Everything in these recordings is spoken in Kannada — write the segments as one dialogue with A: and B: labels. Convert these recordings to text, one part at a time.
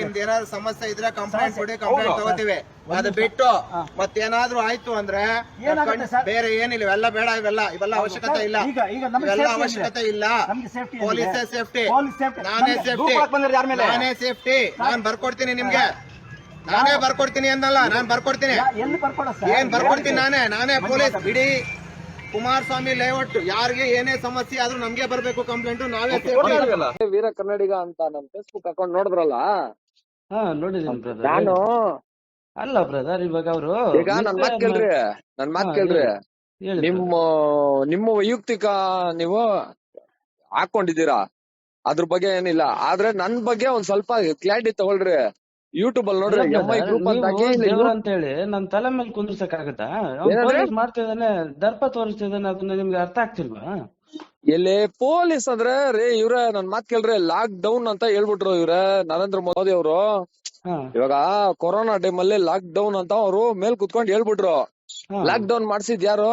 A: ನಿಮ್ದು ಏನಾದ್ರು ಸಮಸ್ಯೆ ಇದ್ರೆ ಕಂಪ್ಲೇಂಟ್ ಕೊಡಿ ಕಂಪ್ಲೇಂಟ್ ತಗೋತೀವಿ. ಅದು ಬಿಟ್ಟು ಮತ್ತೇನಾದ್ರೂ ಆಯ್ತು ಅಂದ್ರೆ? ಬೇರೆ ಏನಿಲ್ಲ ಇವೆಲ್ಲ ಬೇಡ ಇವೆಲ್ಲ ಇವೆಲ್ಲ ಅವಶ್ಯಕತೆ ಇಲ್ಲ. ಇವೆಲ್ಲ ಅವಶ್ಯಕತೆ? ಇಲ್ಲ. ಪೊಲೀಸೇ ಸೇಫ್ಟಿ ನಾನೇ ಸೇಫ್ಟಿ? ನಾನೇ ಸೇಫ್ಟಿ ನಾನ್ ಬರ್ಕೊಡ್ತೀನಿ ನಿಮ್ಗೆ. ನಾನೇ ಬರ್ಕೊಡ್ತೀನಿ ಅಂದಲ್ಲ ನಾನ್ ಬರ್ಕೊಡ್ತೀನಿ. ಏನ್ ಬರ್ಕೊಡ್ತೀನಿ ನಾನೇ? ನಾನೇ ಪೊಲೀಸ್ ಇಡೀ ಕುಮಾರಸ್ವಾಮಿ ಲೇಔಟ್ ಯಾರಿಗೆ ಏನೇ ಸಮಸ್ಯೆ ಆದ್ರೂ ನಮ್ಗೆ ಬರ್ಬೇಕು ಕಂಪ್ಲೇಂಟ್ ನಾವೇ
B: ವೀರ ಕನ್ನಡಿಗ ಅಂತ ನಮ್ ಫೇಸ್ಬುಕ್ ಅಕೌಂಟ್ ನೋಡಿದ್ರಲ್ಲ?
C: ಹಾ ನೋಡಿದೀನಿ
B: ನಾನು?
C: ಅಲ್ಲ ಬ್ರದರ್ ಇವಾಗ ಅವರು
B: ಈಗ ನನ್ ಮಾತ್ ಕೇಳ್ರಿ ನನ್ ಮಾತ್ ಕೇಳ್ರಿ. ನಿಮ್ಮ ನಿಮ್ಮ ವೈಯಕ್ತಿಕ ನೀವು ಹಾಕೊಂಡಿದ್ದೀರಾ? ಅದ್ರ ಬಗ್ಗೆ ಏನಿಲ್ಲ. ಆದ್ರೆ ನನ್ ಬಗ್ಗೆ ಒಂದ್ ಸ್ವಲ್ಪ ಕ್ಲಾರಿಟಿ ತಗೊಳ್ರಿ. ಯೂಟ್ಯೂಬ್ ಅಲ್ಲಿ ನೋಡ್ರಿ ಎಂ ಐ ಗ್ರೂಪ್ ಅಂತ
C: ಅಂತ ಹೇಳಿ ನನ್ ತಲೆ ಮೇಲೆ ಕುಂದ್ರಸಕ್ ಆಗತ್ತಾ? ಪೊಲೀಸ್ ಮಾಡ್ತಿದ್ದಾನೆ ದರ್ಪ ತೋರಿಸ್ತಿದ್ದಾನೆ ಅದನ್ನ ನಿಮ್ಗೆ ಅರ್ಥ ಆಗ್ತಿಲ್ವಾ?
B: ಎಲ್ಲಿ ಪೊಲೀಸ್ ಅಂದ್ರೆ ರೇ ಇವ್ರ ನನ್ ಮಾತ್ ಕೇಳ್ರಿ ಲಾಕ್ ಡೌನ್ ಅಂತ ಹೇಳ್ಬಿಟ್ರು ಇವ್ರ ನರೇಂದ್ರ ಮೋದಿ ಅವರು. ಇವಾಗ ಕೊರೋನಾ ಟೈಮ್ ಅಲ್ಲಿ ಲಾಕ್ ಡೌನ್ ಅಂತ ಅವರು ಮೇಲ್ ಕುತ್ಕೊಂಡ್ ಹೇಳ್ಬಿಟ್ರು. ಲಾಕ್ ಡೌನ್ ಮಾಡ್ಸಿದ್ ಯಾರು?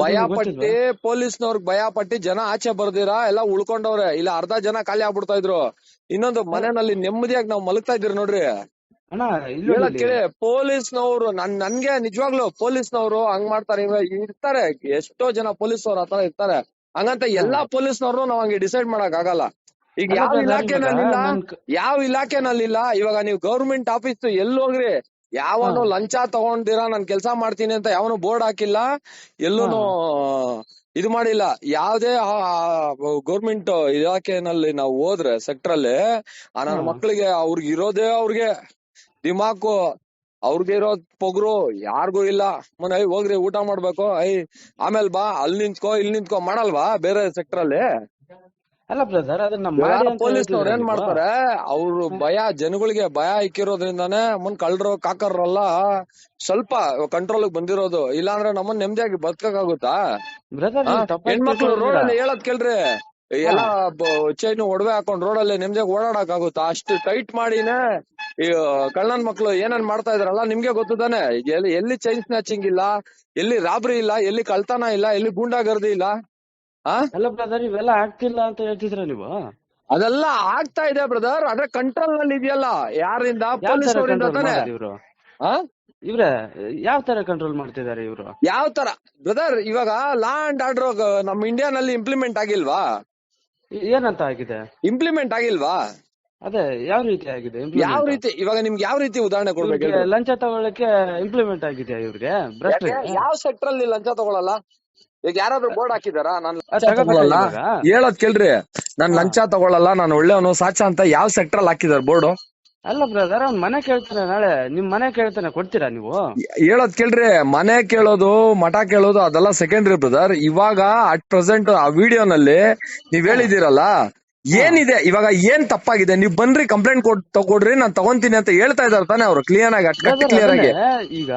B: ಭಯ ಪಟ್ಟಿ
C: ಗೊತ್ತಿಲ್ವಾ?
B: ಪೊಲೀಸ್ನವ್ರಿಗೆ ಭಯ ಪಟ್ಟಿ ಜನ ಆಚೆ ಬರ್ದಿರಾ ಎಲ್ಲ ಉಳ್ಕೊಂಡವ್ರೆ. ಇಲ್ಲ ಅರ್ಧ ಜನ ಖಾಲಿ ಆಗ್ಬಿಡ್ತಾ ಇದ್ರು. ಇನ್ನೊಂದು ಮನೆಯಲ್ಲಿ ನೆಮ್ಮದಿಯಾಗಿ ನಾವ್ ಮಲಗ್ತಾ ಇದ್ದೀರಿ ನೋಡ್ರಿ.
C: ಪೊಲೀಸ್
B: ನವರು ಕೇಳಿ ಪೊಲೀಸ್ನವ್ರು ನನ್ ನನ್ಗೆ ನಿಜವಾಗ್ಲು ಪೊಲೀಸ್ನವ್ರು ಹಂಗ್ ಮಾಡ್ತಾರೆ ಇರ್ತಾರೆ ಎಷ್ಟೋ ಜನ ಪೊಲೀಸ್ನವ್ರು ಆತರ ಇರ್ತಾರೆ. ಹಂಗಂತ ಎಲ್ಲಾ ಪೊಲೀಸ್ನವ್ರು ನಾವ್ ಹಂಗೆ ಡಿಸೈಡ್ ಮಾಡಕ್ ಆಗಲ್ಲ. ಈಗ ಯಾವ ಇಲಾಖೆನಲ್ಲಿಲ್ಲ ಯಾವ ಇಲಾಖೆನಲ್ಲಿಲ್ಲ ಇವಾಗ ನೀವು ಗೌರ್ಮೆಂಟ್ ಆಫೀಸ್ ಎಲ್ಲಿ ಹೋಗ್ರಿ? ಯಾವನು ಲಂಚ ತಗೊಂಡಿರಾ ನಾನ್ ಕೆಲ್ಸ ಮಾಡ್ತೀನಿ ಅಂತ ಯಾವನು ಬೋರ್ಡ್ ಹಾಕಿಲ್ಲ ಎಲ್ಲೂನು ಇದು ಮಾಡಿಲ್ಲ. ಯಾವ್ದೇ ಗೌರ್ಮೆಂಟ್ ಇಲಾಖೆನಲ್ಲಿ ನಾವು ಹೋದ್ರೆ ಸೆಕ್ಟರ್ ಅಲ್ಲಿ ನನ್ನ
C: ಮಕ್ಕಳಿಗೆ
B: ಮಕ್ಳಿಗೆ ಅವ್ರಿಗೆ ಇರೋದೇ ಅವ್ರಿಗೆ. ದಿಮಾಕು ಅವ್ರಿಗೆ ಇರೋ ಪೊಗ್ರು ಯಾರಿಗೂ ಇಲ್ಲ. ಮೊನ್ನೆ ಐ ಹೋಗ್ರಿ ಊಟ ಮಾಡ್ಬೇಕು ಐ ಆಮೇಲ್ ಬಾ ಅಲ್ಲಿ ನಿಂತ್ಕೋ ಇಲ್ಲಿ ನಿಂತ್ಕೋ ಮಾಡಲ್ವಾ ಬೇರೆ ಸೆಕ್ಟರ್ ಅಲ್ಲಿ?
C: ಅಲ್ಲ ಬ್ರದರ್ ಅದನ್ನ ಪೊಲೀಸ್
B: ಪೊಲೀಸ್ನವ್ರು ಏನ್? ಮಾಡ್ತಾರೆ ಅವ್ರು ಭಯ ಜನಗಳಿಗೆ ಭಯ ಇಕ್ಕಿರೋದ್ರಿಂದಾನೇ ಮುನ್ ಕಳ್ರು ಕಾಕರ್ರೆಲ್ಲ ಸ್ವಲ್ಪ ಕಂಟ್ರೋಲ್ ಬಂದಿರೋದು. ಇಲ್ಲಾಂದ್ರೆ ನಮ್ಮನ್ ನೆಮ್ಮದಿಯಾಗಿ ಬದುಕಕ್ಕಾಗುತ್ತಾ
C: ಬ್ರದರ್
B: ಹೆಣ್ಮಕ್ಳು ರೋಡ್ ಅಲ್ಲಿ ಹೇಳದ್ ಕೇಳ್ರಿ. ಎಲ್ಲ ಚೈನ್ ಒಡವೆ ಹಾಕೊಂಡ್ ರೋಡ್ ಅಲ್ಲಿ ನೆಮ್ಮದಿಯಾಗಿ ಓಡಾಡಕ್ ಆಗುತ್ತಾ ಅಷ್ಟು ಟೈಟ್ ಮಾಡಿನೇ ಈ ಕಳ್ಳನ್ ಮಕ್ಳು ಏನೇನ್ ಮಾಡ್ತಾ ಇದಾರಲ್ಲ ನಿಮ್ಗೆ ಗೊತ್ತು ತಾನೆ? ಎಲ್ಲಿ ಎಲ್ಲಿ ಚೈನ್ ಸ್ನಾಚಿಂಗ್ ಇಲ್ಲ ಎಲ್ಲಿ ರಾಬ್ರಿ ಇಲ್ಲ ಎಲ್ಲಿ ಕಳ್ತನ ಇಲ್ಲ ಎಲ್ಲಿ ಗೂಂಡಾಗರ್ದಿ ಇಲ್ಲ?
C: ಅಲ್ಲ ಬ್ರದರ್ ಇವೆಲ್ಲ ಆಗ್ತಿಲ್ಲ ಅಂತ ಹೇಳ್ತಿದ್ರ ನೀವು?
B: ಅದೆಲ್ಲ ಆಗ್ತಾ ಇದೆ ಬ್ರದರ್ ಆದ್ರೆ ಕಂಟ್ರೋಲ್ನಲ್ಲಿ ಇದೆಯಲ್ಲ ಯಾರಿಂದ ಪೊಲೀಸ್ ಅವರಿಂದ ತಾನೆ.
C: ಇವ್ರು ಯಾವ ತರ ಕಂಟ್ರೋಲ್ ಮಾಡ್ತಿದ್ದಾರೆ ಇವ್ರು?
B: ಯಾವ ತರ? ಬ್ರದರ್ ಇವಾಗ ಲಾ ಅಂಡ್ ಆರ್ಡರ್ ನಮ್ ಇಂಡಿಯಾ ನಲ್ಲಿ ಇಂಪ್ಲಿಮೆಂಟ್ ಆಗಿಲ್ವಾ
C: ಏನಂತ ಆಗಿದೆ?
B: ಇಂಪ್ಲಿಮೆಂಟ್ ಆಗಿಲ್ವಾ?
C: ಅದೇ ಯಾವ ರೀತಿ ಆಗಿದೆ?
B: ಯಾವ ರೀತಿ ಇವಾಗ ನಿಮ್ಗೆ ಯಾವ ರೀತಿ ಉದಾಹರಣೆ ಕೊಡ್ಬೇಕು
C: ಲಂಚ ತಗೊಳ್ಳಕ್ಕೆ ಇಂಪ್ಲಿಮೆಂಟ್ ಆಗಿದೆ ಇವ್ರಿಗೆ?
B: ಯಾವ ಸೆಕ್ಟರ್ ಅಲ್ಲಿ ಲಂಚ ತಗೊಳಲ್ಲ? ಈಗ ಯಾರಾದ್ರೂ ಬೋರ್ಡ್ ಹಾಕಿದಾರಾ ನಾನು? ಹೇಳೋದ್ ಕೇಳ್ರಿ. ನಾನ್ ಲಂಚ ತಗೊಳಲ್ಲ ನಾನು ಒಳ್ಳೆಯವನು ಸಾಚ ಅಂತ ಯಾವ ಸೆಕ್ಟರ್ ಅಲ್ಲಿ ಹಾಕಿದಾರೆ ಬೋರ್ಡ್
C: ಅಲ್ಲ ಬ್ರದರ್ ಅವ್ನ್ ಮನೆ ಕೇಳ್ತಾನೆ ನಾಳೆ. ನಿಮ್ ಮನೆ ಕೇಳ್ತಾನೆ ಕೊಡ್ತೀರಾ ನೀವು?
B: ಹೇಳೋದ್ ಕೇಳ್ರಿ, ಮನೆ ಕೇಳೋದು, ಮಠ ಕೇಳೋದು ಅದೆಲ್ಲ ಸೆಕೆಂಡ್ರಿ ಬ್ರದರ್ ಇವಾಗ ಅಟ್ ಪ್ರೆಸೆಂಟ್ ಆ ವಿಡಿಯೋನಲ್ಲಿ ನೀವ್ ಹೇಳಿದಿರಲ್ಲ ಏನಿದೆ? ಇವಾಗ ಏನ್ ತಪ್ಪಾಗಿದೆ? ನೀವ್ ಬನ್ರಿ ಕಂಪ್ಲೇಂಟ್ ಕೊಡ್ ತಗೊಡ್ರಿ ನಾನ್ ತಗೊಂತೀನಿ ಅಂತ ಹೇಳ್ತಾ ಇದಾರೆ ತಾನೆ ಅವ್ರು ಕ್ಲಿಯರ್ ಆಗಿ ಅಟ್
C: Brother,
B: ಕ್ಲಿಯರ್ ಆಗಿ.
C: ಈಗ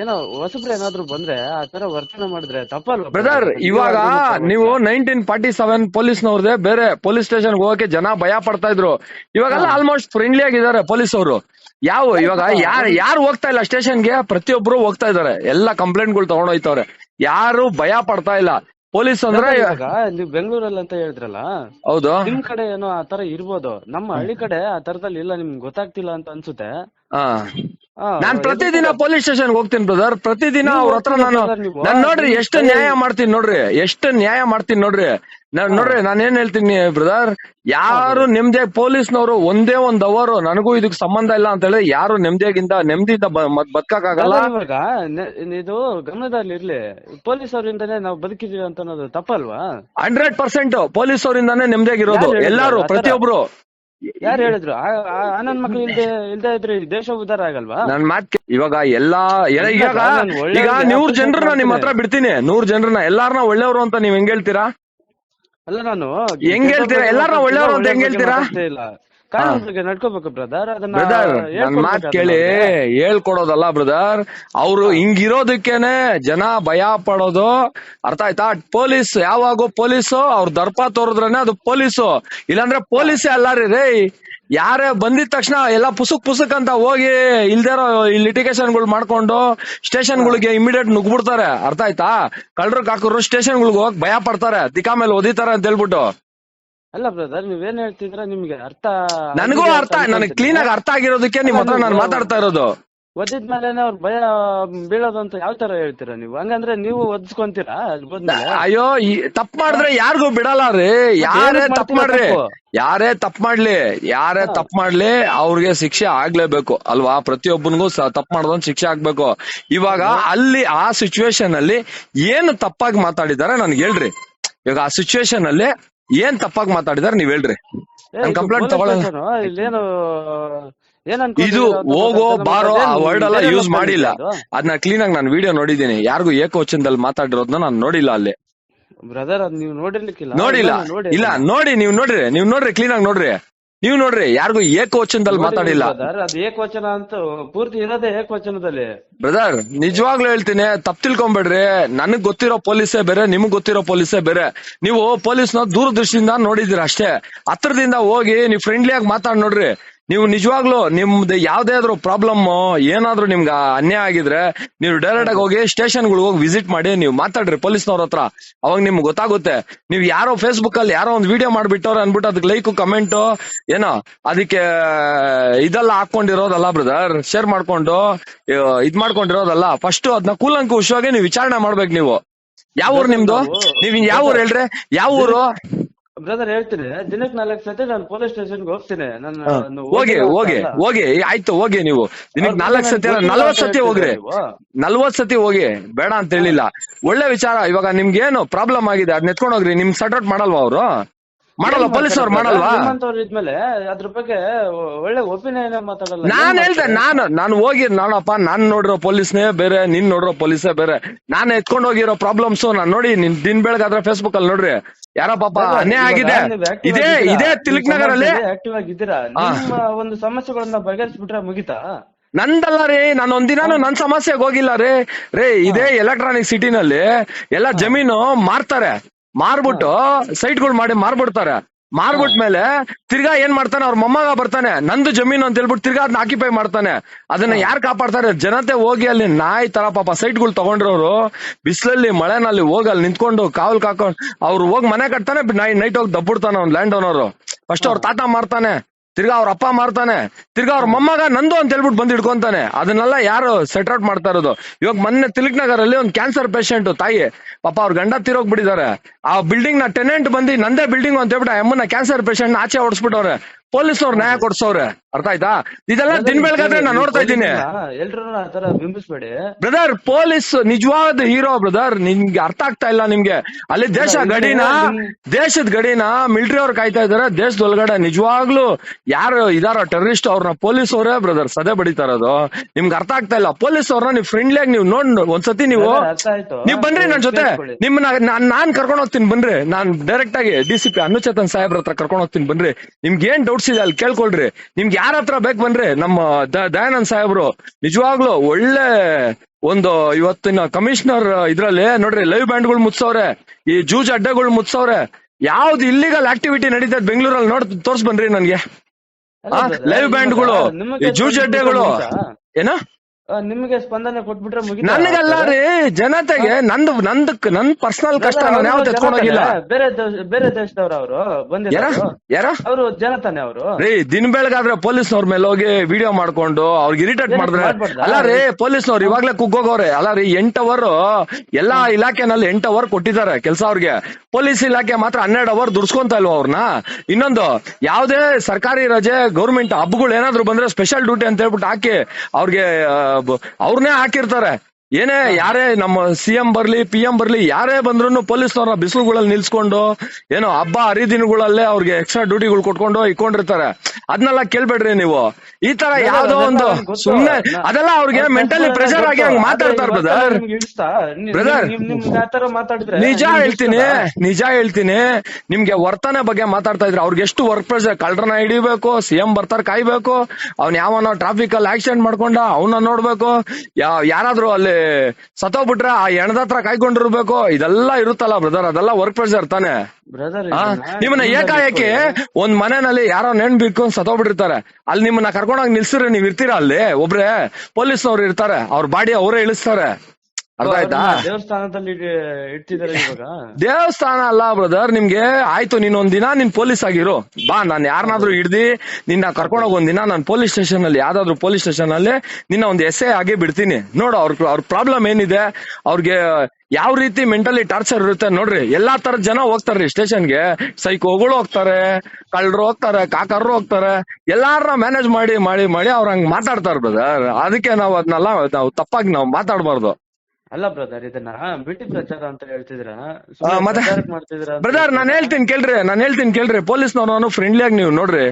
C: ಏನೋ ಹೊಸಬ್ರು ಏನಾದ್ರು ಬಂದ್ರೆ ಆ ತರ ವರ್ತನೆ ಮಾಡಿದ್ರೆ ತಪ್ಪಲ್ಲ
B: ಬ್ರದರ್ ಇವಾಗ
C: ನೀವು.
B: ನೈನ್ಟೀನ್ ಫಾರ್ಟಿ ಸೆವೆನ್ ಪೊಲೀಸ್ನವ್ರದೇ ಬೇರೆ ಪೊಲೀಸ್ ಸ್ಟೇಷನ್ ಹೋಗಕ್ಕೆ ಜನ ಭಯ ಪಡ್ತಾ ಇದ್ರು. ಇವಾಗೆಲ್ಲ ಆಲ್ಮೋಸ್ಟ್ ಫ್ರೆಂಡ್ಲಿ ಆಗಿದ್ದಾರೆ ಪೊಲೀಸ್ ಅವರು. ಯಾವ ಇವಾಗ ಯಾರು ಯಾರು ಹೋಗ್ತಾ ಇಲ್ಲ ಸ್ಟೇಷನ್ಗೆ? ಪ್ರತಿಯೊಬ್ರು ಹೋಗ್ತಾ ಇದಾರೆ ಎಲ್ಲಾ ಕಂಪ್ಲೇಂಟ್ಗಳು ತಗೊಂಡೋಯ್ತವ್ರೆ ಯಾರು ಭಯ ಪಡ್ತಾ ಇಲ್ಲ. ಪೊಲೀಸ್ ಅಂದ್ರೆ
C: ಇವಾಗ ನೀವು ಬೆಂಗಳೂರಲ್ಲಿ ಅಂತ ಹೇಳಿದ್ರಲ್ಲ
B: ಹೌದು.
C: ನಿಮ್ ಕಡೆ ಏನೋ ಆ ತರ ಇರ್ಬೋದು. ನಮ್ಮ ಹಳ್ಳಿ ಕಡೆ ಆ ತರದಲ್ಲಿ ಇಲ್ಲ ನಿಮ್ಗೆ ಗೊತ್ತಾಗ್ತಿಲ್ಲ ಅಂತ ಅನ್ಸುತ್ತೆ.
B: ನಾನ್ ಪ್ರತಿದಿನ ಪೊಲೀಸ್ ಸ್ಟೇಷನ್ ಹೋಗ್ತೀನಿ ಬ್ರದರ್ ಪ್ರತಿದಿನ ಅವ್ರ ಹತ್ರ ನಾನು ನಾನ್ ನೋಡ್ರಿ ಎಷ್ಟು ನ್ಯಾಯ ಮಾಡ್ತೀನಿ ನೋಡ್ರಿ ಎಷ್ಟು ನ್ಯಾಯ ಮಾಡ್ತೀನಿ ನೋಡ್ರಿ. ನಾನ್ ನೋಡ್ರಿ ನಾನೇನ್ ಏನ್ ಹೇಳ್ತೀನಿ ಬ್ರದರ್ ಯಾರು ನೆಮ್ಮದಿಯಾಗ ಪೊಲೀಸ್ನವರು ಒಂದೇ ಒಂದ್ ಅವರು ನನಗೂ ಇದಕ್ ಸಂಬಂಧ ಇಲ್ಲ ಅಂತ ಹೇಳಿ ಯಾರು ನೆಮ್ಮದಿಯಾಗಿಂದ ನೆಮ್ಮದಿಯಿಂದ
C: ಬದ್ಕಾಗಲ್ಲ ಇವಾಗ ಇದು ಗಮನದಲ್ಲಿ ಇರ್ಲಿ ಪೊಲೀಸ್ ಅವರಿಂದಾನೇ ನಾವು ಬದುಕಿದೀವಿ ಅಂತ ಅನ್ನೋದು ತಪ್ಪಲ್ವಾ?
B: ಹಂಡ್ರೆಡ್ ಪರ್ಸೆಂಟ್ ಪೊಲೀಸ್ ಅವರಿಂದಾನೇ ನೆಮ್ಮದಿಯಾಗಿರೋದು ಎಲ್ಲಾರು ಪ್ರತಿಯೊಬ್ರು.
C: ಯಾರು ಹೇಳಿದ್ರು? ಆನಂದ್ ಮಕ್ಳು ಇಲ್ದೆ ಇಲ್ದೇ ಇದ್ರೆ ದೇಶ ಉದ್ಧಾರ ಆಗಲ್ವಾ?
B: ನನ್ ಮಾತ್ ಇವಾಗ ಎಲ್ಲಾ ಈಗ ನೂರ್ ಜನರನ್ನ ನಿಮ್ ಹತ್ರ ಬಿಡ್ತೀನಿ. ನೂರ್ ಜನರನ್ನ ಎಲ್ಲಾರನ್ನ ಒಳ್ಳೆಯವರು ಅಂತ ನೀವ್ ಹೆಂಗ್ ಹೇಳ್ತೀರಾ?
C: ಅಲ್ಲ ನಾನು
B: ಹೆಂಗ್ ಹೇಳ್ತೀರಾ? ಎಲ್ಲಾರು ಒಳ್ಳೆಯವರು ಅಂತ ಹೆಂಗ್ ಹೇಳ್ತೀರಾ?
C: ಇಲ್ಲ. ಕಾನೂನು ನಡ್ಕೋಬೇಕು ಬ್ರದರ್ ಅದನ್ನ
B: ಮಾತ್ ಕೇಳಿ. ಹೇಳ್ಕೊಡೋದಲ್ಲ ಬ್ರದರ್ ಅವ್ರು ಹಿಂಗಿರೋದಕ್ಕೇನೆ ಜನ ಭಯ ಪಡೋದು. ಅರ್ಥ ಆಯ್ತಾ? ಪೊಲೀಸ್ ಯಾವಾಗೂ ಪೊಲೀಸು ಅವ್ರ ದರ್ಪ ತೋರಿದ್ರೇನೆ ಅದು ಪೊಲೀಸು. ಇಲ್ಲಾಂದ್ರೆ ಪೊಲೀಸೇ ಅಲ್ಲಾರಿ ರೇ ಯಾರೇ ಬಂದಿದ ತಕ್ಷಣ ಎಲ್ಲ ಪುಸುಕ್ ಪುಸುಕ್ ಅಂತ ಹೋಗಿ ಇಲ್ದಿರೋ ಲಿಟಿಗೇಷನ್ಗಳು ಮಾಡ್ಕೊಂಡು ಸ್ಟೇಷನ್ ಗಳಿಗೆ ಇಮಿಡಿಯೇಟ್ ನುಗ್ಬಿಡ್ತಾರೆ ಅರ್ಥ ಆಯ್ತಾ? ಕಳ್ರು ಕಾಕರು ಸ್ಟೇಷನ್ ಗಳಿಗೆ ಹೋಗಿ ಭಯ ಪಡ್ತಾರೆ. ದಿಕ್ಕಾ ಮೇಲೆ ಓದಿತಾರೆ ಅಂತ ಹೇಳ್ಬಿಟ್ಟು.
C: ಅಲ್ಲ ಬ್ರದರ್ ನೀವೇನ್ ಹೇಳ್ತಿದ್ರ ನಿಮ್ಗೆ ಅರ್ಥ
B: ನನಗೂ ಅರ್ಥ ನನಗೆ ಕ್ಲೀನ್ ಆಗಿ ಅರ್ಥ ಆಗಿರೋದಕ್ಕೆ ನಿಮ್ ಹತ್ರ ನಾನು ಮಾತಾಡ್ತಾ ಇರೋದು.
C: ಒದ್ದಿದ್ಮೇಲೆನೆ ಅವ್ರ ಭಯ ಬೀಳೋದು ಅಂತ ಯಾವ ತರ ಹೇಳ್ತೀರಾ ನೀವು? ಹಂಗಂದ್ರೆ ನೀವು ಒದ್ಸ್ಕೊಂತೀರಾ ಅಲ್ಲಿ ಬಂದ್ಮೇಲೆ?
B: ಅಯ್ಯೋ ತಪ್ಪು ಮಾಡಿದ್ರೆ ಯಾರಿಗೂ ಬಿಡಲ್ಲ ರೀ. ಯಾರೇ
C: ಏನಕ್
B: ತಪ್ಪು
C: ಮಾಡ್ತೀರಾ
B: ಮಾಡ್ರಿ.
C: ತಪ್ಪು?
B: ಯಾರೇ ತಪ್ಪು ಮಾಡ್ಲಿ ಯಾರೇ ತಪ್ಪು ಮಾಡ್ಲಿ ಅವ್ರಿಗೆ ಶಿಕ್ಷೆ ಆಗ್ಲೇಬೇಕು ಅಲ್ವಾ? ಪ್ರತಿಯೊಬ್ಬನಿಗೂ ತಪ್ಪು ಮಾಡಿದವನ್ ಶಿಕ್ಷೆ ಆಗ್ಬೇಕು. ಇವಾಗ ಅಲ್ಲಿ ಆ ಸಿಚುವೇಶನ್ ಅಲ್ಲಿ ಏನು ತಪ್ಪಾಗಿ ಮಾತಾಡಿದಾರೆ ನನ್ಗೆ ಹೇಳ್ರಿ. ಇವಾಗ ಆ ಸಿಚುವೇಶನ್ ಅಲ್ಲಿ ಏನ್ ತಪ್ಪಾಗಿ ಮಾತಾಡಿದಾರೆ ನೀವ್ ಹೇಳ್ರಿ.
C: ಏ,
B: ನನ್
C: ಇದು
B: ಕಂಪ್ಲೇಂಟ್
C: police
B: ತಗೊಳ್ಳಲ್ಲ.
C: station, ಇಲ್ಲೇನು
B: ಇದು ಹೋಗೋ. ಬಾರೋ ಆ ವರ್ಡ್ ಎಲ್ಲ ಯೂಸ್ ಮಾಡಿಲ್ಲ? ಅದನ್ನ ಕ್ಲೀನ್ ಆಗಿ ನಾನು ವಿಡಿಯೋ ನೋಡಿದೀನಿ ಯಾರಿಗೂ ಏಕವಚನದಲ್ಲಿ ಮಾತಾಡಿರೋದನ್ನ ನಾನು ನೋಡಿಲ್ಲ ಅಲ್ಲಿ.
C: ಬ್ರದರ್ ಅದ್ ನೀವು ನೋಡಿರ್ಲಿಕ್ಕಿಲ್ಲ.
B: ನೋಡಿಲ್ಲ. ಇಲ್ಲ ನೋಡಿ ನೀವ್ ನೋಡ್ರಿ ನೀವ್ ನೋಡ್ರಿ ಕ್ಲೀನ್ ಆಗಿ ನೋಡ್ರಿ. ನೀವ್ ನೋಡ್ರಿ ಯಾರಿಗೂ ಏಕವಚನದಲ್ಲಿ ಮಾತಾಡಿಲ್ಲ.
C: ಬ್ರದರ್ ಅದ್ ಏಕವಚನ ಅಂತ ಪೂರ್ತಿ ಇರೋದೇ ಏಕವಚನದಲ್ಲಿ.
B: ಬ್ರದರ್ ನಿಜವಾಗ್ಲೂ ಹೇಳ್ತೀನಿ ತಪ್ಪು ತಿಳ್ಕೊಂಬೇಡ್ರಿ. ನನಗ್ ಗೊತ್ತಿರೋ ಪೊಲೀಸೇ ಬೇರೆ ನಿಮ್ಗ್ ಗೊತ್ತಿರೋ ಪೊಲೀಸೇ ಬೇರೆ. ನೀವು ಪೊಲೀಸ್ನ ದೂರದೃಷ್ಟಿಯಿಂದ ನೋಡಿದಿರ ಅಷ್ಟೇ. ಹತ್ರದಿಂದ ಹೋಗಿ ನೀವು ಫ್ರೆಂಡ್ಲಿ ಆಗಿ ಮಾತಾಡ್ ನೋಡ್ರಿ. ನೀವು ನಿಜವಾಗ್ಲೂ ನಿಮ್ದು ಯಾವ್ದೇ ಆದ್ರು ಪ್ರಾಬ್ಲಮ್ ಏನಾದ್ರು ನಿಮ್ಗೆ ಅನ್ಯಾಯ ಆಗಿದ್ರೆ ನೀವು ಡೈರೆಕ್ಟ್ ಆಗಿ ಹೋಗಿ ಸ್ಟೇಷನ್ಗಳಿಗೆ ಹೋಗಿ ವಿಸಿಟ್ ಮಾಡಿ ನೀವು ಮಾತಾಡ್ರಿ ಪೊಲೀಸ್ನವ್ರ ಹತ್ರ. ಅವಾಗ ನಿಮ್ಗೆ ಗೊತ್ತಾಗುತ್ತೆ. ನೀವು ಯಾರೋ ಫೇಸ್ಬುಕ್ ಅಲ್ಲಿ ಯಾರೋ ಒಂದು ವಿಡಿಯೋ ಮಾಡ್ಬಿಟ್ಟವ್ರೆ ಅನ್ಬಿಟ್ಟು ಅದಕ್ಕೆ ಲೈಕ್ ಕಮೆಂಟ್ ಏನೋ ಅದಕ್ಕೆ ಇದೆಲ್ಲ ಹಾಕೊಂಡಿರೋದಲ್ಲ ಬ್ರದರ್ ಶೇರ್ ಮಾಡ್ಕೊಂಡು ಇದ್ ಮಾಡ್ಕೊಂಡಿರೋದಲ್ಲ. ಫಸ್ಟ್ ಅದನ್ನ ಕೂಲಂಕುಷವಾಗಿ ನೀವು ವಿಚಾರಣೆ ಮಾಡ್ಬೇಕು ನೀವು. ಯಾವ ಊರು ನಿಮ್ದು? ನೀವ್ ಯಾವ ಊರು ಹೇಳ್ರಿ? ಯಾವ ಊರು
C: ಬ್ರದರ್ ಹೇಳ್ತೀನಿ ದಿನಕ್ಕೆ ನಾಲ್ಕು ಸತಿ ನಾನು ಪೊಲೀಸ್ ಸ್ಟೇಷನ್ಗೆ ಹೋಗ್ತೀನಿ. ನಾನು
B: ಹೋಗಿ ಹೋಗಿ ಹೋಗಿ ಆಯ್ತು ಹೋಗಿ ನೀವು. ದಿನಕ್ಕೆ ನಾಲ್ಕ್ ಸತಿ ನಲ್ವತ್ ಸತಿ ಹೋಗ್ರಿ. ನಲ್ವತ್ ಸತಿ ಹೋಗಿ ಬೇಡ ಅಂತ ಹೇಳಿಲ್ಲ. ಒಳ್ಳೆ ವಿಚಾರ ಇವಾಗ ನಿಮ್ಗೆ ಏನು ಪ್ರಾಬ್ಲಮ್ ಆಗಿದೆ ಅದ್ ನೆತ್ಕೊಂಡು ಹೋಗ್ರಿ ನಿಮ್ ಸಟ್ ಔಟ್ ಮಾಡಲ್ವಾ ಅವರು? ಮಾಡಲ್ಲ ಪೊಲೀಸ್ ಅವ್ರು? ಮಾಡಲ್ವಾ?
C: ನಿಮ್ಮಂತವ್ರು ಇದ್ಮೇಲೆ ಅದ್ರ ಬಗ್ಗೆ ಒಳ್ಳೆ ಒಪಿನಿಯನ್ ಮಾತಾಡಲ್ಲ?
B: ನಾನ್ ಹೇಳ್ದೆ? ನಾನು ನಾನು ಹೋಗಿ ನಾನಪ್ಪ ನಾನ್ ನೋಡಿರೋ ಪೊಲೀಸ್ನೇ ಬೇರೆ ನಿನ್ ನೋಡಿರೋ ಪೊಲೀಸೇ ಬೇರೆ. ನಾನು ಎತ್ಕೊಂಡು ಹೋಗಿರೋ ಪ್ರಾಬ್ಲಮ್ಸ್ ನಾನ್ ನೋಡಿ ನಿನ್ ದಿನ ಬೆಳಗಾದ್ರೆ ಫೇಸ್ಬುಕ್ ಅಲ್ಲಿ ನೋಡ್ರಿ. ಯಾರೋ ಪಾಪ ಅನ್ಯಾಯ ಆಗಿದೆ. ಇದೇ ಇದೇ ತಿಲಕ್ ನಗರ್
C: ಅಲ್ಲಿ ಆಕ್ಟಿವ್ ಆಗಿದ್ದೀರಾ? ನಿಮ್ಮ ಒಂದು ಸಮಸ್ಯೆಗಳನ್ನ ಬಗೆಹರಿಸ್ಬಿಟ್ರೆ ಮುಗಿತಾ?
B: ನಂದಲ್ಲ ರೀ ನಾನು ಒಂದಿನಾನು ನನ್ ಸಮಸ್ಯೆಗೆ ಹೋಗಿಲ್ಲ ರೀ. ರೇ ಇದೇ ಎಲೆಕ್ಟ್ರಾನಿಕ್ ಸಿಟಿನಲ್ಲಿ ಎಲ್ಲ ಜಮೀನು ಮಾರ್ತಾರೆ. ಮಾರ್ಬಿಟ್ಟು ಸೈಟ್ಗಳು ಮಾಡಿ ಮಾರ್ಬಿಡ್ತಾರೆ. ಮಾರ್ಬಿಟ್ಮೇಲೆ ತಿರ್ಗಾ ಏನ್ ಮಾಡ್ತಾನೆ? ಅವ್ರ ಮೊಮ್ಮಗ ಬರ್ತಾನೆ. ನಂದು ಜಮೀನು ಅಂತ ಹೇಳ್ಬಿಟ್ಟು ತಿರ್ಗಾ ಅದನ್ನ ಆಕ್ಯುಪೈ ಮಾಡ್ತಾನೆ. ಅದನ್ನ ಯಾರು ಕಾಪಾಡ್ತಾರೆ? ಜನತೆ ಹೋಗಿ ಅಲ್ಲಿ ನಾಯಿ ತರ ಪಾಪ ಸೈಟ್ಗಳು ತಗೊಂಡಿರೋರು ಬಿಸಿಲಲ್ಲಿ ಮಳೆನಲ್ಲಿ ಹೋಗಿ ಅಲ್ಲಿ ನಿಂತ್ಕೊಂಡು ಕಾವಲ್ ಕಾಕೊಂಡ್ ಅವ್ರು ಹೋಗಿ ಮನೆ ಕಟ್ತಾನೆ ನೈಟ್ ಹೋಗಿ ದಬ್ಬಿಡ್ತಾನೆ ಅವ್ನ್ ಲ್ಯಾಂಡ್ ಓನರ್ ಫಸ್ಟ್ ಅವ್ರ ತಾತ ಮಾರ್ತಾನೆ. ತಿರ್ಗಾ ಅವ್ರ ಅಪ್ಪ ಮಾರ್ತಾನೆ ತಿರ್ಗಾ ಅವ್ರ ಮೊಮ್ಮಗ ನಂದು ಅಂತ ಹೇಳ್ಬಿಟ್ಟು ಬಂದ್ ಹಿಡ್ಕೊಂತಾನೆ. ಅದನ್ನೆಲ್ಲ ಯಾರು ಸೆಟ್ ಔಟ್ ಮಾಡ್ತಾ ಇರೋದು? ಇವಾಗ ಮೊನ್ನೆ ತಿಲಕ್ ನಗರಲ್ಲಿ ಒಂದು ಕ್ಯಾನ್ಸರ್ ಪೇಷಂಟ್ ತಾಯಿ, ಪಾಪ ಅವ್ರ ಗಂಡ ತಿರೋಗ್ಬಿಟ್ಟಿದ್ದಾರೆ ಆ ಬಿಲ್ಡಿಂಗ್ನ ಟೆನೆಂಟ್ ಬಂದು ನಂದೇ ಬಿಲ್ಡಿಂಗ್ ಅಂತ ಹೇಳ್ಬಿಟ್ಟು ಆ ಅಮ್ಮನ ಕ್ಯಾನ್ಸರ್ ಪೇಷಂಟ್ ಆಚೆ ಓಡಿಸ್ಬಿಟ್ಟವ್ರೆ ಪೊಲೀಸ್ನವ್ರು ನ್ಯಾಯ ಕೊಡ್ಸೋರೆ ಅರ್ಥ ಆಯ್ತಾ? ಇದೆಲ್ಲ ದಿನ ಬೆಳಗಾದ್ರೆ ನಾನು ನೋಡ್ತಾ ಇದ್ದೀನಿ.
C: ಎಲ್ರು ಬಿಂಬಿಸ್ಬೇಡಿ.
B: ಬ್ರದರ್ ಪೊಲೀಸ್ ನಿಜವಾದ ಹೀರೋ ಬ್ರದರ್. ನಿಮ್ಗೆ ಅರ್ಥ ಆಗ್ತಾ ಇಲ್ಲ ನಿಮ್ಗೆ. ಅಲ್ಲಿ ದೇಶ ಗಡಿನ ದೇಶದ ಗಡಿನ ಮಿಲಿಟರಿ ಅವ್ರು ಕಾಯ್ತಾ ಇದಾರೆ. ದೇಶದ ಒಳಗಡೆ ನಿಜವಾಗ್ಲೂ ಯಾರು ಇದಾರೋ ಟೆರರಿಸ್ಟ್ ಅವ್ರನ್ನ ಪೊಲೀಸ್ ಅವರೇ ಬ್ರದರ್ ಸದೆ ಬಡಿತಾ ಇರೋದು ನಿಮ್ಗೆ ಅರ್ಥ ಆಗ್ತಾ ಇಲ್ಲ. ಪೊಲೀಸ್ ಅವ್ರನ್ನ ನೀವು ಫ್ರೆಂಡ್ಲಿ ಆಗಿ ನೀವು ನೋಡ್ ಒಂದ್ಸತಿ ನೀವು. ನೀವ್ ಬನ್ರಿ ನನ್ ಜೊತೆ. ನಿಮ್ಮನ್ನ ನಾನ್ ನಾನ್ ಕರ್ಕೊಂಡು ಹೋಗ್ತೀನಿ ಬನ್ರಿ. ನಾನ್ ಡೈರೆಕ್ಟ್ ಆಗಿ ಡಿ ಸಿ ಪಿ ಅನುಚೇತನ್ ಸಾಹೇಬ್ರ ಹತ್ರ ಕರ್ಕೊಂಡು ಹೋಗ್ತೀನಿ ಬನ್ರಿ. ನಿಮ್ಗೆ ಏನ್ ಡೌಟ್ಸ್ ಇದೆ ಅಲ್ಲಿ ಕೇಳ್ಕೊಳ್ರಿ. ನಿಮ್ಗೆ ಯಾರ ಹತ್ರ ಬೇಕು ಬನ್ರಿ. ನಮ್ಮ ದಯಾನಂದ್ ಸಾಹೇಬ್ರು ನಿಜವಾಗ್ಲು ಒಳ್ಳೆ ಒಂದು ಇವತ್ತಿನ ಕಮಿಷನರ್ ಇದ್ರಲ್ಲಿ ನೋಡ್ರಿ ಲೈವ್ ಬ್ಯಾಂಡ್ಗಳು ಮುಚ್ಚವ್ರೆ ಈ ಜೂಜ್ ಅಡ್ಡಗಳು ಮುಚ್ಚವ್ರೆ ಯಾವ್ದು ಇಲ್ಲಿಗಲ್ ಆಕ್ಟಿವಿಟಿ ನಡೀತದೆ ಬೆಂಗಳೂರಲ್ಲಿ ನೋಡ್ ತೋರ್ಸ್ ಬನ್ರಿ ನನ್ಗೆ. ಲೈವ್ ಬ್ಯಾಂಡ್ಗಳು ಈ ಜೂಜ್ ಅಡ್ಡೆಗಳು? ಏನ?
C: ನಿಮ್ಗೆ ಸ್ಪಂದನೆ ಕೊಟ್ಬಿಟ್ರೆ?
B: ನನಗಲ್ಲ ರೀ ಜನತೆಗೆ ನಂದು ನಂದ್ ನನ್ ಪರ್ಸನಲ್ ಕಷ್ಟ ನಾನು ಯಾವತ್ತು
C: ಅವ್ರು
B: ಎತ್ಕೊಂಡು ಹೋಗಿಲ್ಲ.
C: ಬೇರೆ ಬೇರೆ ದೇಶದವ್ರ ಅವರು ಬಂದಿದ್ದಾರೆ ಅವರು. ಜನತಾನೆ ಅವರು.
B: ರೀ ದಿನ ಬೆಳಗಾದ್ರೆ ಪೊಲೀಸ್ನವ್ರ ಮೇಲೆ ಹೋಗಿ ವಿಡಿಯೋ ಮಾಡ್ಕೊಂಡು ಅವ್ರಿಗೆ ಇರಿಟೇಟ್ ಮಾಡಿದ್ರೆ? ಅಲ್ಲ ರೀ ಪೊಲೀಸ್ನವ್ರು ಇವಾಗ್ಲೇ ಕುಗ್ಗೋಗವ್ರೆ ಅಲ್ಲ ರೀ ಎಂಟ್ ಅವರ್ ಎಲ್ಲಾ ಇಲಾಖೆನಲ್ಲಿ ಎಂಟ್ ಅವರ್ ಕೊಟ್ಟಿದ್ದಾರೆ ಕೆಲಸ ಅವ್ರಿಗೆ. ಪೊಲೀಸ್ ಇಲಾಖೆ ಮಾತ್ರ ಹನ್ನೆರಡು ಅವರ್ ದುಡ್ಸ್ಕೊಂತ ಇಲ್ವಾ ಅವ್ರನ್ನ ಇನ್ನೊಂದು ಯಾವ್ದೇ ಸರ್ಕಾರಿ ರಜೆ ಗೌರ್ಮೆಂಟ್ ಹಬ್ಬಗಳು ಏನಾದ್ರು ಬಂದ್ರೆ ಸ್ಪೆಷಲ್ ಡ್ಯೂಟಿ ಅಂತ ಹೇಳ್ಬಿಟ್ಟು ಹಾಕಿ ಅವ್ರಿಗೆ ಅವ್ರನ್ನೇ ಹಾಕಿರ್ತಾರೆ. ಏನೇ ಯಾರೇ ನಮ್ಮ ಸಿ ಎಂ ಬರ್ಲಿ ಪಿ ಎಂ ಬರ್ಲಿ ಯಾರೇ ಬಂದ್ರು ಪೊಲೀಸ್ನವ್ರ ಬಿಸಿಲುಗಳಲ್ಲಿ ನಿಲ್ಸ್ಕೊಂಡು ಏನೋ ಹಬ್ಬ ಹರಿದಿನಗಳಲ್ಲೇ ಅವ್ರಿಗೆ ಎಕ್ಸ್ಟ್ರಾ ಡ್ಯೂಟಿಗಳು ಕೊಟ್ಕೊಂಡು ಇಟ್ಕೊಂಡಿರ್ತಾರೆ ಅದನ್ನೆಲ್ಲ ಕೇಳ್ಬೇಡ್ರಿ ನೀವು. ಈ ತರ
C: ಬ್ರದರ್,
B: ಯಾವ್ದೋ ಒಂದು. ಸುಮ್ನೆ ಅದೆಲ್ಲ ಅವ್ರಿಗೆ ಮೆಂಟಲಿ ಪ್ರೆಷರ್ ಆಗಿ. ಹಂಗ್ ಮಾತಾಡ್ತಾರೆ ಬ್ರದರ್
C: ಮಾತಾಡಿದ್ರೆ
B: ನಿಜ ಹೇಳ್ತೀನಿ? ನಿಜ ಹೇಳ್ತೀನಿ. ನಿಮ್ಗೆ ವರ್ತನೆ ಬಗ್ಗೆ ಮಾತಾಡ್ತಾ ಇದ್ರೆ ಅವ್ರಿಗೆ ಎಷ್ಟು ವರ್ಕ್ ಪ್ರೆಷರ್ ಕಳ್ಳರನ್ನ ಹಿಡಿಬೇಕು ಸಿಎಂ ಬರ್ತಾರ ಕಾಯ್ಬೇಕು ಅವ್ನ ಯಾವನೋ ಟ್ರಾಫಿಕ್ ಅಲ್ಲಿ ಆಕ್ಸಿಡೆಂಟ್ ಮಾಡ್ಕೊಂಡ ಅವನ್ನ ನೋಡ್ಬೇಕು. ಯಾರಾದ್ರೂ ಅಲ್ಲಿ ಸತ್ತೋಗ್ಬಿಟ್ರೆ ಆ ಹೆಣದ ಹತ್ರ ಕಾಯ್ಕೊಂಡಿರ್ಬೇಕು ಇದೆಲ್ಲ ಇರುತ್ತಲ್ಲ ಬ್ರದರ್ ಅದೆಲ್ಲ ವರ್ಕ್ ಪ್ರೆಷರ್ ತಾನೆ. ನಿಮ್ಮನ್ನ ಏಕಾಏಕಿ. ಒಂದ್ ಮನೆಯಲ್ಲಿ ಯಾರೋ ನೆಣ್ ಬಿಟ್ಕೊಂಡ್ ಸತ್ತೋಗ್ಬಿಟ್ಟಿರ್ತಾರೆ. ಅಲ್ಲಿ ನಿಮ್ಮನ್ನ ಕರ್ಕೊಂಡೋಗಿ ನಿಲ್ಸಿದ್ರೆ ನೀವ್ ಇರ್ತೀರಾ ಅಲ್ಲಿ? ಒಬ್ರೆ. ಪೊಲೀಸ್ನವ್ರು ಇರ್ತಾರೆ. ಅವ್ರ ಬಾಡಿ ಅವರೇ ಇಳಿಸ್ತಾರೆ. ಅರ್ಥ ಆಯ್ತಾ?
C: ದೇವಸ್ಥಾನದಲ್ಲಿ ಇಟ್ಟಿದ್ದಾರೆ ಇವಾಗ?
B: ದೇವಸ್ಥಾನ ಅಲ್ಲ ಬ್ರದರ್ ನಿಮ್ಗೆ ಆಯ್ತು ನೀನ್ ಒಂದ್ ದಿನ ನೀನ್ ಪೊಲೀಸ್ ಆಗಿರು. ಬಾ ನಾನ್ ಯಾರನ್ನಾದ್ರೂ ಹಿಡ್ದಿ ನಿನ್ನ ಕರ್ಕೊಂಡ್ ಒಂದ್ ದಿನ ನಾನು ಪೊಲೀಸ್ ಸ್ಟೇಷನ್ ಅಲ್ಲಿ ಯಾವ್ದಾದ್ರು ಪೊಲೀಸ್ ಸ್ಟೇಷನ್ ಅಲ್ಲಿ ನಿನ್ನ ಒಂದ್ ಎಸ್ ಐ ಆಗಿ ಬಿಡ್ತೀನಿ. ನೋಡು ಅವ್ರ ಅವ್ರ ಪ್ರಾಬ್ಲಮ್ ಏನಿದೆ ಅವ್ರಿಗೆ ಯಾವ ರೀತಿ ಮೆಂಟಲಿ ಟಾರ್ಚರ್ ಇರುತ್ತೆ ನೋಡ್ರಿ. ಎಲ್ಲಾ ತರದ ಜನ ಹೋಗ್ತಾರ್ರಿ ಸ್ಟೇಷನ್ಗೆ. ಸೈಕೋಗಳು ಹೋಗ್ತಾರೆ ಕಳ್ಳರು ಹೋಗ್ತಾರೆ ಕಾಕರ್ರು ಹೋಗ್ತಾರೆ. ಎಲ್ಲಾರನ್ನ ಮ್ಯಾನೇಜ್ ಮಾಡಿ ಮಾಡಿ ಮಾಡಿ ಅವ್ರ ಹಂಗ್ ಮಾತಾಡ್ತಾರ ಬ್ರದರ್. ಅದಕ್ಕೆ ನಾವು ಅದನ್ನೆಲ್ಲ ನಾವು ತಪ್ಪಾಗಿ ನಾವು ಮಾತಾಡ್ಬಾರ್ದು.
C: ಅಲ್ಲ ಬ್ರದರ್ ಇದನ್ನ ಬಿಟ್ಟಿ ಪ್ರಚಾರ ಅಂತ ಹೇಳ್ತಿದ್ರ?
B: ಬ್ರದರ್ ನಾನ್ ಹೇಳ್ತೀನಿ ಕೇಳ್ರಿ ನಾನ್ ಹೇಳ್ತೀನಿ ಕೇಳ್ರಿ. ಪೊಲೀಸ್ನವ್ರು ಫ್ರೆಂಡ್ಲಿ ಆಗಿ ನೀವು ನೋಡ್ರಿ.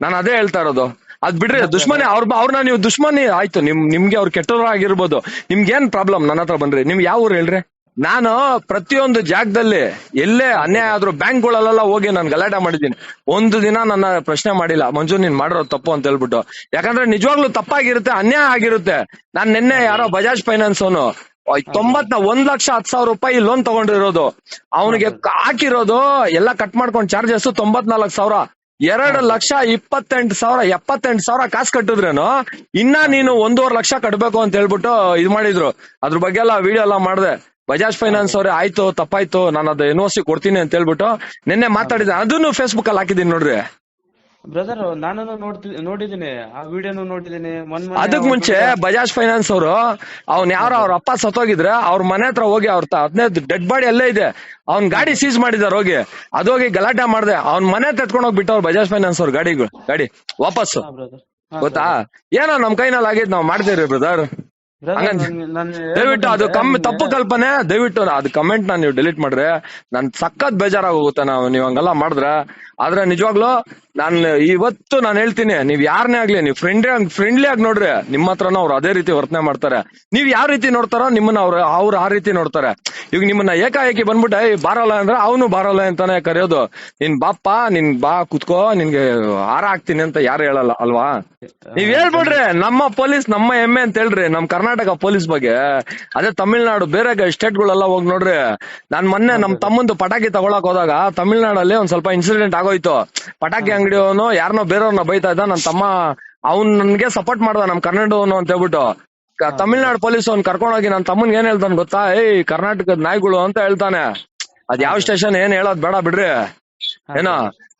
B: ನಾನು ಅದೇ ಹೇಳ್ತಾ ಇರೋದು. ಅದ್ ಬಿಡ್ರಿ ದುಶ್ಮನಿ ಅವ್ರ ಅವ್ರನ್ನ ನೀವು ದುಶ್ಮನಿ ಆಯ್ತು. ನಿಮ್ ನಿಮ್ಗೆ ಅವ್ರು ಕೆಟ್ಟವ್ರ ಆಗಿರ್ಬೋದು. ನಿಮ್ಗೆ ಏನ್ ಪ್ರಾಬ್ಲಮ್ ನನ್ನ ಹತ್ರ ಬಂದ್ರಿ. ನಿಮ್ಗೆ ಯಾವ ಊರು ಹೇಳ್ರಿ? ನಾನು ಪ್ರತಿಯೊಂದು ಜಾಗದಲ್ಲಿ ಎಲ್ಲೇ ಅನ್ಯಾಯ ಆದ್ರೂ ಬ್ಯಾಂಕ್ಗಳಲ್ಲೆಲ್ಲ ಹೋಗಿ ನಾನು ಗಲಾಟೆ ಮಾಡಿದ್ದೀನಿ. ಒಂದು ದಿನ ನನ್ನ ಪ್ರಶ್ನೆ ಮಾಡಿಲ್ಲ. ಮಂಜು ನೀನ್ ಮಾಡಿರೋ ತಪ್ಪು ಅಂತ ಹೇಳ್ಬಿಟ್ಟು. ಯಾಕಂದ್ರೆ ನಿಜವಾಗ್ಲೂ ತಪ್ಪಾಗಿರುತ್ತೆ ಅನ್ಯಾಯ ಆಗಿರುತ್ತೆ. ನಾನ್ ನಿನ್ನೆ ಯಾರೋ ಬಜಾಜ್ ಫೈನಾನ್ಸ್ ಅವನು ತೊಂಬತ್ನ ಒಂದ್ ಲಕ್ಷ ಹತ್ ಸಾವಿರ ರೂಪಾಯಿ ಲೋನ್ ತಗೊಂಡಿರೋದು. ಅವನಿಗೆ ಹಾಕಿರೋದು ಎಲ್ಲ ಕಟ್ ಮಾಡ್ಕೊಂಡ್ ಚಾರ್ಜಸ್ ತೊಂಬತ್ನಾಲ್ಕು ಸಾವಿರ. ಎರಡು ಲಕ್ಷ ಇಪ್ಪತ್ತೆಂಟು ಸಾವಿರ ಎಪ್ಪತ್ತೆಂಟು ಸಾವಿರ ಕಾಸು ಕಟ್ಟಿದ್ರೇನು? ಇನ್ನ ನೀನು ಒಂದೂವರೆ ಲಕ್ಷ ಕಟ್ಬೇಕು ಅಂತ ಹೇಳ್ಬಿಟ್ಟು ಇದ್ ಮಾಡಿದ್ರು. ಅದ್ರ ಬಗ್ಗೆ ಎಲ್ಲ ವಿಡಿಯೋ ಎಲ್ಲ ಮಾಡ್ದೆ. ಬಜಾಜ್ ಫೈನಾನ್ಸ್ ಅವ್ರೆ ಆಯ್ತು ತಪ್ಪಾಯ್ತು ನಾನು ಅದು ಎನ್ ಸಿ ಕೊಡ್ತೀನಿ ಅಂತ ಹೇಳ್ಬಿಟ್ಟು ನಿನ್ನೆ ಮಾತಾಡಿದೆ ಅದನ್ನು ಫೇಸ್ಬುಕ್ ಅಲ್ಲಿ ಹಾಕಿದೀನಿ ನೋಡ್ರಿ.
C: ಬ್ರದರ್ ನಾನು ನೋಡ್ತಿ ನೋಡಿದೀನಿ ಆ ವಿಡಿಯೋನು ನೋಡಿದೀನಿ ಮೊನ್ನೆ
B: ಅದಕ್ ಮುಂಚೆ ಬಜಾಜ್ ಫೈನಾನ್ಸ್ ಅವರು ಅವ್ನ್ ಯಾರು ಅವ್ರ ಅಪ್ಪ ಸತ್ತೋಗಿದ್ರೆ ಅವ್ರ ಮನೆ ಹತ್ರ ಹೋಗಿ ಅವ್ರ ಹದಿನೈದು ಡೆಡ್ ಬಾಡಿ ಅಲ್ಲೇ ಇದೆ. ಅವ್ನ್ ಗಾಡಿ ಸೀಸ್ ಮಾಡಿದಾರ ಹೋಗಿ. ಅದೋಗಿ ಗಲಾಟೆ ಮಾಡ್ದೆ. ಅವ್ನ್ ಮನೆ ತೆತ್ಕೊಂಡು ಹೋಗಿ ಬಿಟ್ಟವ್ರು ಬಜಾಜ್ ಫೈನಾನ್ಸ್ ಅವ್ರ ಗಾಡಿಗಳು ಗಾಡಿ.
C: ವಾಪಸ್
B: ಗೊತ್ತಾ? ಏನೋ ನಮ್ ಕೈನಲ್ಲಿ ಆಗಿದ್ ನಾವ್ ಮಾಡ್ತೀರಿ ಬ್ರದರ್ ದಯವಿಟ್ಟು ಅದು ಕಮ್ಮಿ ತಪ್ಪು ಕಲ್ಪನೆ. ದಯವಿಟ್ಟು ಅದು ಕಮೆಂಟ್ ನಾನು ನೀವು ಡಿಲೀಟ್ ಮಾಡ್ರೆ. ನನ್ ಸಖತ್ ಬೇಜಾರಾಗೋಗುತ್ತೆ ನಾವು. ನೀವ್ ಹಂಗೆಲ್ಲ ಮಾಡಿದ್ರೆ. ಆದ್ರೆ ನಿಜವಾಗ್ಲು ನಾನ್ ಇವತ್ತು ನಾನು ಹೇಳ್ತೀನಿ ನೀವ್ ಯಾರನ್ನೇ ಆಗ್ಲಿ ನೀವ್ ಫ್ರೆಂಡ್ ಫ್ರೆಂಡ್ಲಿ ಆಗಿ ನೋಡ್ರಿ. ನಿಮ್ಮ ಹತ್ರನ ಅವ್ರು ಅದೇ ರೀತಿ ವರ್ತನೆ ಮಾಡ್ತಾರೆ. ನೀವ್ ಯಾವ ರೀತಿ ನೋಡ್ತಾರೋ ನಿಮ್ಮನ್ನ ಅವ್ರ ಅವ್ರು ಆ ರೀತಿ ನೋಡ್ತಾರೆ. ಈಗ ನಿಮ್ಮನ್ನ ಏಕಾಏಕಿ ಬಂದ್ಬಿಟ್ಟೆ "ಏಯ್, ಬಾರಲ್ಲ ಅಂದ್ರೆ ಅವನು ಬಾರಲ್ಲ ಅಂತಾನೆ ಕರೆಯೋದು. ನಿನ್ ಬಾಪ್ಪ ನಿನ್ ಬಾ ಕುತ್ಕೋ ನಿನ್ಗೆ ಹಾರ ಹಾಕ್ತೀನಿ ಅಂತ ಯಾರು ಹೇಳಲ್ಲ ಅಲ್ವಾ? ನೀವ್ ಹೇಳ್ಬಿಡ್ರಿ ನಮ್ಮ ಪೊಲೀಸ್ ನಮ್ಮ ಹೆಮ್ಮೆ ಅಂತ ಹೇಳ್ರಿ ನಮ್ ಕರ್ನಾಟಕ ಪೊಲೀಸ್ ಬಗ್ಗೆ. ಅದೇ ತಮಿಳ್ನಾಡು ಬೇರೆ ಸ್ಟೇಟ್ ಗಳೆಲ್ಲ ಹೋಗಿ ನೋಡ್ರಿ. ನಾನ್ ಮೊನ್ನೆ ನಮ್ ತಮ್ಮಂದು ಪಟಾಕಿ ತಗೊಳಕ್ ಹೋದಾಗ ತಮಿಳ್ನಾಡಲ್ಲಿ ಒಂದ್ ಸ್ವಲ್ಪ ಇನ್ಸಿಡೆಂಟ್ ಆಗೋಯ್ತು. ಪಟಾಕಿ ಅಂಗಡಿಯವನು ಯಾರನ್ನೋ ಬೇರೆಯವ್ರನ್ನ ಬೈತಾ ಇದ್ದ ನನ್ ತಮ್ಮ ಅವ್ನ್ ನನ್ಗೆ ಸಪೋರ್ಟ್ ಮಾಡ್ದ ನಮ್ ಕನ್ನಡವನು ಅಂತ ಹೇಳ್ಬಿಟ್ಟು. ತಮಿಳ್ನಾಡು ಪೊಲೀಸ್ ಅವ್ನ್ ಕರ್ಕೊಂಡೋಗಿ ನನ್ ತಮ್ಮನ್ ಏನ್ ಹೇಳ್ತಾನೆ ಗೊತ್ತಾ? ಏಯ್ ಕರ್ನಾಟಕದ ನಾಯಿಗಳು ಅಂತ ಹೇಳ್ತಾನೆ. ಅದ್ ಯಾವ ಸ್ಟೇಷನ್ ಏನ್ ಹೇಳೋದ್ ಬೇಡ ಬಿಡ್ರಿ. ಏನೋ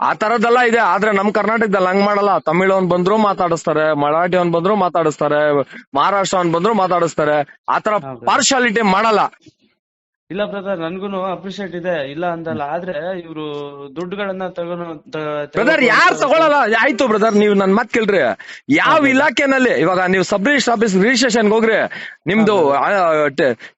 B: ಆ ತರದೆಲ್ಲ ಇದೆ ಆದ್ರೆ ನಮ್ ಕರ್ನಾಟಕದಲ್ಲಿ ಹಂಗ್ ಮಾಡಲ್ಲ. ತಮಿಳ್ ಅವ್ನ್ ಬಂದ್ರು ಮಾತಾಡಿಸ್ತಾರೆ ಮರಾಠಿ ಅವ್ನ್ ಬಂದ್ರು ಮಾತಾಡಿಸ್ತಾರೆ ಮಹಾರಾಷ್ಟ್ರ ಅವ್ನ್ ಬಂದ್ರು ಮಾತಾಡಿಸ್ತಾರೆ. ಆತರ. ಪಾರ್ಶಾಲಿಟಿ ಮಾಡಲ್ಲ.
C: ಇಲ್ಲ ಬ್ರದರ್ ನನ್ಗೂನು ಅಪ್ರಿಶಿಯೇಟ್ ಇದೆ. ಇಲ್ಲ ಅಂತಲ್ಲ ಆದ್ರೆ ಇವ್ರು ದುಡ್ಡುಗಳನ್ನ ತಗೊಂಡು
B: ಬ್ರದರ್ ಯಾರು ತಗೊಳಲ್ಲ? ಆಯ್ತು ಬ್ರದರ್ ನೀವು ನನ್ ಮಾತ್ ಕೇಳ್ರಿ. ಯಾವ ಇಲಾಖೆನಲ್ಲಿ ಇವಾಗ ನೀವು ಸಬ್ ರಿಜಿಸ್ಟರ್ ಆಫೀಸ್ ರಿಜಿಸ್ಟ್ರೇಷನ್ ಹೋಗ್ರಿ. ನಿಮ್ದು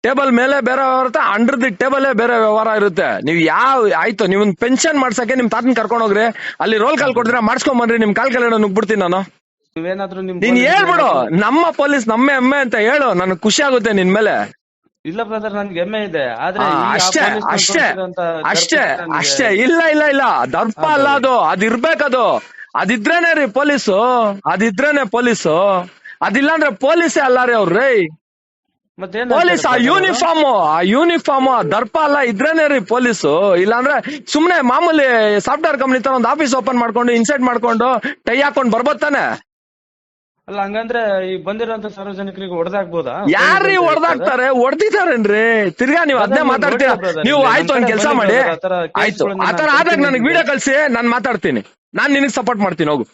B: ಟೇಬಲ್ ಮೇಲೆ ಬೇರೆ ವ್ಯವಹಾರ ಇರುತ್ತೆ ಅಂಡರ್ ದಿ ಟೇಬಲ್ ಬೇರೆ ವ್ಯವಹಾರ ಇರುತ್ತೆ. ನೀವು ಯಾವ ಆಯ್ತು ನೀವು ಪೆನ್ಷನ್ ಮಾಡ್ಸಕ್ಕೆ ನಿಮ್ ತಾತನ್ ಕರ್ಕೊಂಡ್ ಹೋಗ್ರಿ. ಅಲ್ಲಿ ರೋಲ್ ಕಾಲ್ ಕೊಡ್ತೀರಾ ಮಾಡ್ಸ್ಕೊಂಡ್ ಬನ್ರಿ ನಿಮ್ ಕಾಲ್ ಕೆಳಗಡೆ ನುಗ್ಬಿಡ್ತೀನಿ ನಾನು. ನೀನ್ ಹೇಳ್ಬಿಡು ನಮ್ಮ ಪೊಲೀಸ್ ನಮ್ಮ ಹೆಮ್ಮೆ ಅಂತ ಹೇಳು ನನಗೆ ಖುಷಿ ಆಗುತ್ತೆ ನಿನ್ ಮೇಲೆ.
C: ಇಲ್ಲ ಬ್ರದರ್ ನನ್ಗೆ ಹೆಮ್ಮೆ ಇದೆ. ಆದ್ರೆ
B: ಅಷ್ಟೇ ಅಷ್ಟೇ ಅಷ್ಟೇ ಅಷ್ಟೇ ಇಲ್ಲ ಇಲ್ಲ ಇಲ್ಲ. ದರ್ಪ ಅಲ್ಲ ಅದು. ಅದಿರ್ಬೇಕದು. ಅದಿದ್ರೇನೆ ರೀ ಪೊಲೀಸು. ಅದಿದ್ರೇನೆ ಪೊಲೀಸು. ಅದಿಲ್ಲ ಅಂದ್ರೆ ಪೊಲೀಸೇ ಅಲ್ಲ ರೀ ಅವ್ರು ರೇ ಪೊಲೀಸ್ ಆ ಯೂನಿಫಾರ್ಮ್ ಆ ಯೂನಿಫಾರ್ಮ್ ಆ ದರ್ಪ ಅಲ್ಲ ಇದ್ರೇನೆ ರೀ ಪೊಲೀಸು. ಇಲ್ಲಾಂದ್ರೆ ಸುಮ್ನೆ ಮಾಮೂಲಿ ಸಾಫ್ಟ್ವೇರ್ ಕಂಪ್ನಿ ತರ ಒಂದು ಆಫೀಸ್ ಓಪನ್ ಮಾಡ್ಕೊಂಡು ಇನ್ಸೈಟ್ ಮಾಡ್ಕೊಂಡು ಟೈ ಹಾಕೊಂಡ್ ಬರ್ಬೋತಾನೆ
C: ಅಲ್ಲ ಹಂಗಂದ್ರೆ ಈ ಬಂದಿರೋಂತ ಸಾರ್ವಜನಿಕರಿಗೆ ಹೊಡೆದಾಕ್ಬೋದಾ?
B: ಯಾರ್ರೀ ಹೊಡೆದಾಕ್ತಾರೆ? ಹೊಡೆದಿದ್ದಾರೇನ್ರಿ? ತಿರ್ಗಾ ನೀವು ಅದನ್ನೇ ಮಾತಾಡ್ತೀರಾ? ನೀವು ಆಯ್ತು ಒಂದ್ ಕೆಲಸ ಮಾಡಿ. ಆಯ್ತು. ಆತರ ಆದಾಗ ನನಗೆ ವಿಡಿಯೋ ಕಳ್ಸಿ ನಾನ್ ಮಾತಾಡ್ತೀನಿ. ನಾನ್ ನಿನಗ್ ಸಪೋರ್ಟ್ ಮಾಡ್ತೀನಿ ಹೋಗು.